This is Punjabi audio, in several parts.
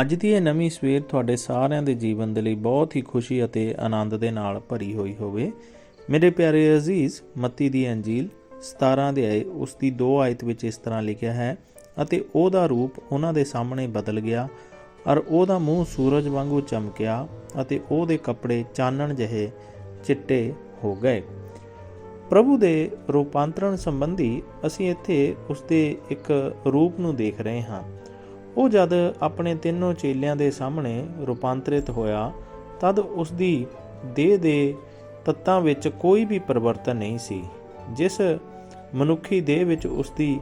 ਅੱਜ ਦੀ ਇਹ ਨਵੀਂ ਸਵੇਰ ਤੁਹਾਡੇ ਸਾਰਿਆਂ ਦੇ ਜੀਵਨ ਦੇ ਲਈ ਬਹੁਤ ਹੀ ਖੁਸ਼ੀ ਅਤੇ ਆਨੰਦ ਦੇ ਨਾਲ ਭਰੀ ਹੋਈ ਹੋਵੇ। ਮੇਰੇ ਪਿਆਰੇ ਅਜ਼ੀਜ਼, ਮੱਤੀ ਦੀ ਅੰਜੀਲ 17 ਅਧਿਆਏ ਉਸ ਦੀ 2 ਆਇਤ ਵਿੱਚ ਇਸ ਤਰ੍ਹਾਂ ਲਿਖਿਆ ਹੈ, ਅਤੇ ਉਹਦਾ ਰੂਪ ਉਹਨਾਂ ਦੇ ਸਾਹਮਣੇ ਬਦਲ ਗਿਆ ਔਰ ਉਹਦਾ ਮੂੰਹ ਸੂਰਜ ਵਾਂਗੂ ਚਮਕਿਆ, ਅਤੇ ਉਹਦੇ ਕੱਪੜੇ ਚਾਨਣ ਜਿਹੇ ਚਿੱਟੇ ਹੋ ਗਏ। ਪ੍ਰਭੂ ਦੇ ਰੂਪਾਂਤਰਣ ਸੰਬੰਧੀ ਅਸੀਂ ਇੱਥੇ ਉਸ ਦੇ ਇੱਕ ਰੂਪ ਨੂੰ ਦੇਖ ਰਹੇ ਹਾਂ। ਉਹ ਜਦ ਆਪਣੇ ਤਿੰਨੋਂ ਚੇਲਿਆਂ ਦੇ ਸਾਹਮਣੇ ਰੂਪਾਂਤਰਿਤ ਹੋਇਆ, ਤਦ ਉਸ ਦੀ ਦੇਹ ਦੇ ਤੱਤਾਂ ਵਿੱਚ ਕੋਈ ਵੀ ਪਰਿਵਰਤਨ ਨਹੀਂ ਸੀ, ਜਿਸ ਮਨੁੱਖੀ ਦੇਹ ਵਿੱਚ ਉਸ ਦੀ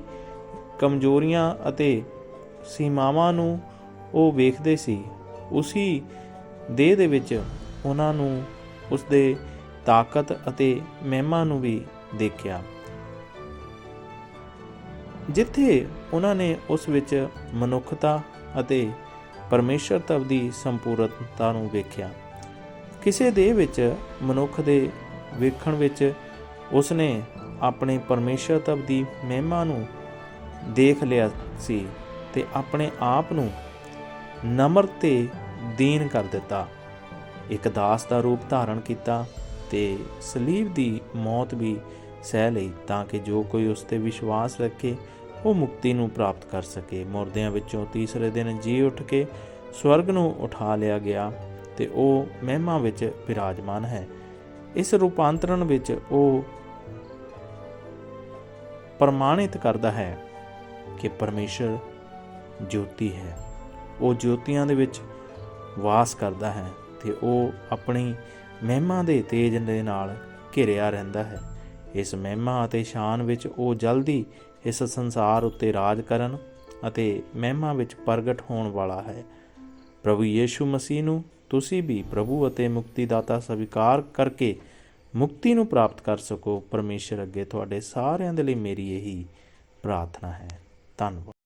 ਕਮਜ਼ੋਰੀਆਂ ਅਤੇ ਸੀਮਾਵਾਂ ਨੂੰ ਉਹ ਵੇਖਦੇ ਸੀ, ਉਸੀ ਦੇਹ ਦੇ ਵਿੱਚ ਉਹਨਾਂ ਨੂੰ ਉਸ ਦੇ ਤਾਕਤ ਅਤੇ ਮਹਿਮਾ ਨੂੰ ਵੀ ਦੇਖਿਆ। ਜਿੱਥੇ ਉਹਨਾਂ ਨੇ ਉਸ ਵਿੱਚ ਮਨੁੱਖਤਾ ਅਤੇ ਪਰਮੇਸ਼ਰਤਵ ਦੀ ਸੰਪੂਰਨਤਾ ਨੂੰ ਵੇਖਿਆ। ਕਿਸੇ ਦੇ ਵਿੱਚ ਮਨੁੱਖ ਦੇ ਵੇਖਣ ਵਿੱਚ ਉਸਨੇ ਆਪਣੇ ਪਰਮੇਸ਼ਰਤਵ ਦੀ ਮਹਿਮਾ ਨੂੰ ਦੇਖ ਲਿਆ ਸੀ ਤੇ ਆਪਣੇ ਆਪ ਨੂੰ ਨਮਰ ਤੇ ਦੀਨ ਕਰ ਦਿੱਤਾ। ਇੱਕ ਦਾਸ ਦਾ ਰੂਪ ਧਾਰਨ ਕੀਤਾ ਤੇ ਸਲੀਬ ਦੀ ਮੌਤ ਵੀ ਸਹਿ ਲਈ ਤਾਂ ਕਿ ਜੋ ਕੋਈ ਉਸ ਤੇ ਵਿਸ਼ਵਾਸ ਰੱਖੇ ਉਹ ਮੁਕਤੀ ਨੂੰ ਪ੍ਰਾਪਤ ਕਰ ਸਕੇ। ਮੁਰਦਿਆਂ ਵਿੱਚੋਂ ਤੀਸਰੇ ਦਿਨ ਜੀ ਉੱਠ ਕੇ ਸਵਰਗ ਨੂੰ ਉਠਾ ਲਿਆ ਗਿਆ ਤੇ ਉਹ ਮਹਿਮਾ ਵਿੱਚ ਵਿਰਾਜਮਾਨ ਹੈ। ਇਸ ਰੂਪਾਂਤਰਣ ਵਿੱਚ ਉਹ ਪ੍ਰਮਾਣਿਤ ਕਰਦਾ ਹੈ ਕਿ ਪਰਮੇਸ਼ਰ ਜੋਤੀ ਹੈ। ਉਹ ਜੋਤੀਆਂ ਦੇ ਵਿੱਚ ਵਾਸ ਕਰਦਾ ਹੈ ਤੇ ਉਹ ਆਪਣੀ ਮਹਿਮਾ ਦੇ ਤੇਜ ਦੇ ਨਾਲ ਘਿਰਿਆ ਰਹਿੰਦਾ ਹੈ। ਇਸ ਮਹਿਮਾ ਅਤੇ ਸ਼ਾਨ ਵਿੱਚ ਉਹ ਜਲਦੀ ਇਸ ਸੰਸਾਰ ਉੱਤੇ ਰਾਜ ਕਰਨ ਅਤੇ ਮਹਿਮਾ ਵਿੱਚ ਪ੍ਰਗਟ ਹੋਣ ਵਾਲਾ ਹੈ। ਪ੍ਰਭੂ ਯੀਸ਼ੂ ਮਸੀਹ ਨੂੰ ਤੁਸੀਂ ਵੀ ਪ੍ਰਭੂ ਅਤੇ ਮੁਕਤੀਦਾਤਾ ਸਵੀਕਾਰ ਕਰਕੇ ਮੁਕਤੀ ਨੂੰ ਪ੍ਰਾਪਤ ਕਰ ਸਕੋ। ਪਰਮੇਸ਼ਰ ਅੱਗੇ ਤੁਹਾਡੇ ਸਾਰਿਆਂ ਦੇ ਲਈ ਮੇਰੀ ਇਹੀ ਪ੍ਰਾਰਥਨਾ ਹੈ। ਧੰਨਵਾਦ।